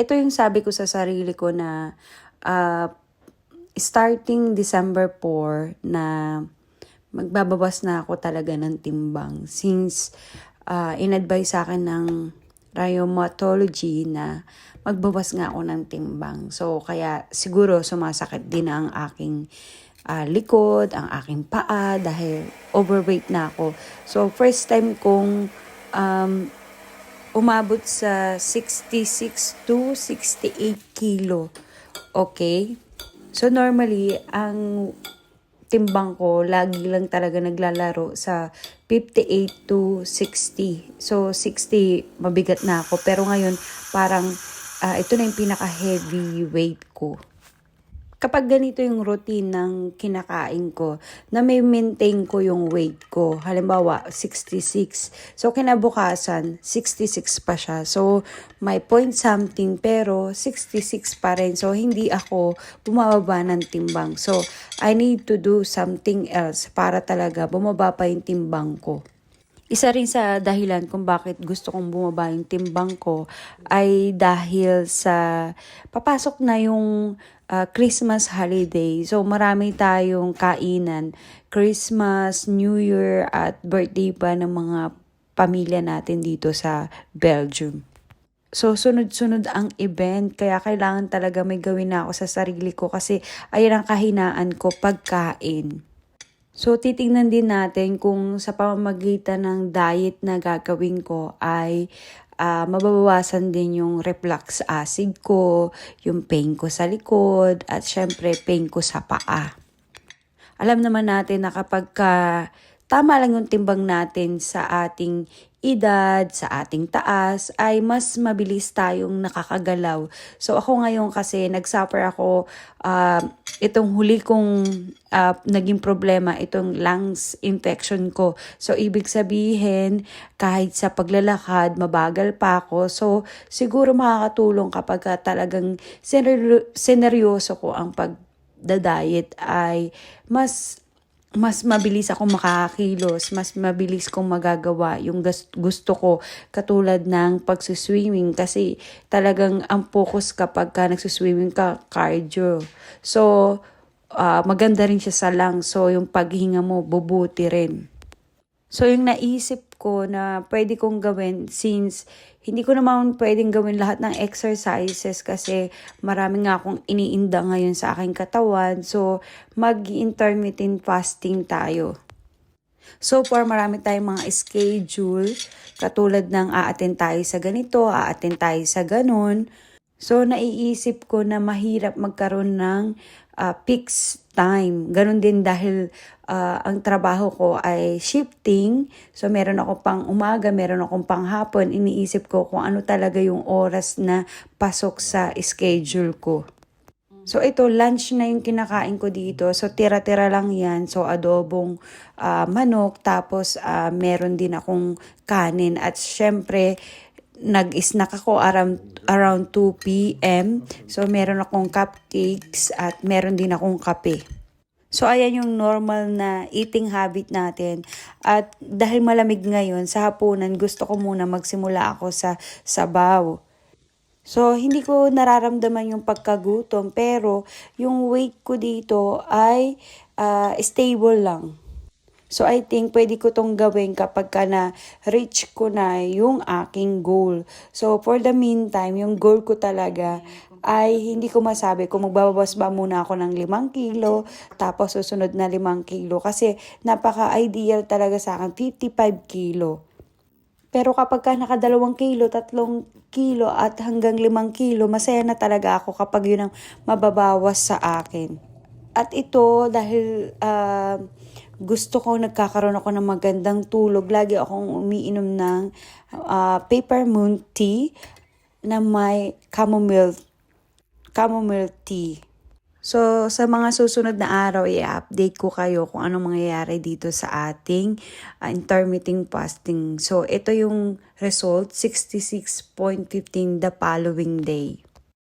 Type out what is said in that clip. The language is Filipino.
ito yung sabi ko sa sarili ko na uh, starting December 4 na magbabawas na ako talaga ng timbang since uh, in-advise sa akin ng rheumatology na magbawas nga ako ng timbang. So, kaya siguro sumasakit din ang aking uh, likod, ang aking paa dahil overweight na ako. So, first time kong um, umabot sa 66 to 68 kilo. Okay? So, normally, ang timbang ko, lagi lang talaga naglalaro sa 58 to 60. So, 60, mabigat na ako. Pero ngayon, parang uh, ito na yung pinaka-heavy weight ko kapag ganito yung routine ng kinakain ko, na may maintain ko yung weight ko, halimbawa 66, so kinabukasan 66 pa siya. So may point something pero 66 pa rin. So hindi ako bumababa ng timbang. So I need to do something else para talaga bumaba pa yung timbang ko. Isa rin sa dahilan kung bakit gusto kong bumaba yung timbang ko ay dahil sa papasok na yung uh, Christmas holiday. So marami tayong kainan. Christmas, New Year at birthday pa ng mga pamilya natin dito sa Belgium. So, sunod-sunod ang event. Kaya kailangan talaga may gawin na ako sa sarili ko kasi ayan ang kahinaan ko, pagkain. So, titingnan din natin kung sa pamamagitan ng diet na gagawin ko ay uh, mababawasan din yung reflux acid ko, yung pain ko sa likod, at syempre pain ko sa paa. Alam naman natin na kapag ka, tama lang yung timbang natin sa ating edad, sa ating taas, ay mas mabilis tayong nakakagalaw. So ako ngayon kasi nagsuffer ako uh, itong huli kong uh, naging problema, itong lungs infection ko. So ibig sabihin, kahit sa paglalakad, mabagal pa ako. So siguro makakatulong kapag talagang sineryoso ko ang pagda-diet ay mas mas mabilis ako makakakilos, mas mabilis kong magagawa yung gusto ko katulad ng pagsuswimming kasi talagang ang focus kapag ka nagsuswimming ka, cardio. So, uh, maganda rin siya sa lungs. So, yung paghinga mo, bubuti rin. So, yung naisip ko na pwede kong gawin since hindi ko naman pwedeng gawin lahat ng exercises kasi marami nga akong iniinda ngayon sa aking katawan. So, mag-intermittent fasting tayo. So far, marami tayong mga schedule katulad ng aaten tayo sa ganito, aaten tayo sa ganun. So, naiisip ko na mahirap magkaroon ng uh, fixed time. Ganon din dahil uh, ang trabaho ko ay shifting. So, meron ako pang umaga, meron akong pang hapon. Iniisip ko kung ano talaga yung oras na pasok sa schedule ko. So ito, lunch na yung kinakain ko dito. So tira-tira lang yan. So adobong uh, manok. Tapos uh, meron din akong kanin. At syempre, nag-snack ako around, around 2 p.m. So, meron akong cupcakes at meron din akong kape. So, ayan yung normal na eating habit natin. At dahil malamig ngayon, sa hapunan, gusto ko muna magsimula ako sa sabaw. So, hindi ko nararamdaman yung pagkagutom, pero yung weight ko dito ay uh, stable lang. So I think pwede ko tong gawin kapag ka na reach ko na yung aking goal. So for the meantime, yung goal ko talaga ay hindi ko masabi kung magbabawas ba muna ako ng 5 kilo, tapos susunod na 5 kilo. Kasi napaka-ideal talaga sa akin, 55 kilo. Pero kapag ka nakadalawang kilo, tatlong kilo at hanggang limang kilo, masaya na talaga ako kapag yun ang mababawas sa akin. At ito dahil uh, gusto ko nagkakaroon ako ng magandang tulog. Lagi akong umiinom ng uh, peppermint tea na may chamomile, chamomile tea. So, sa mga susunod na araw, i-update ko kayo kung anong mangyayari dito sa ating uh, intermittent fasting. So, ito yung result, 66.15 the following day.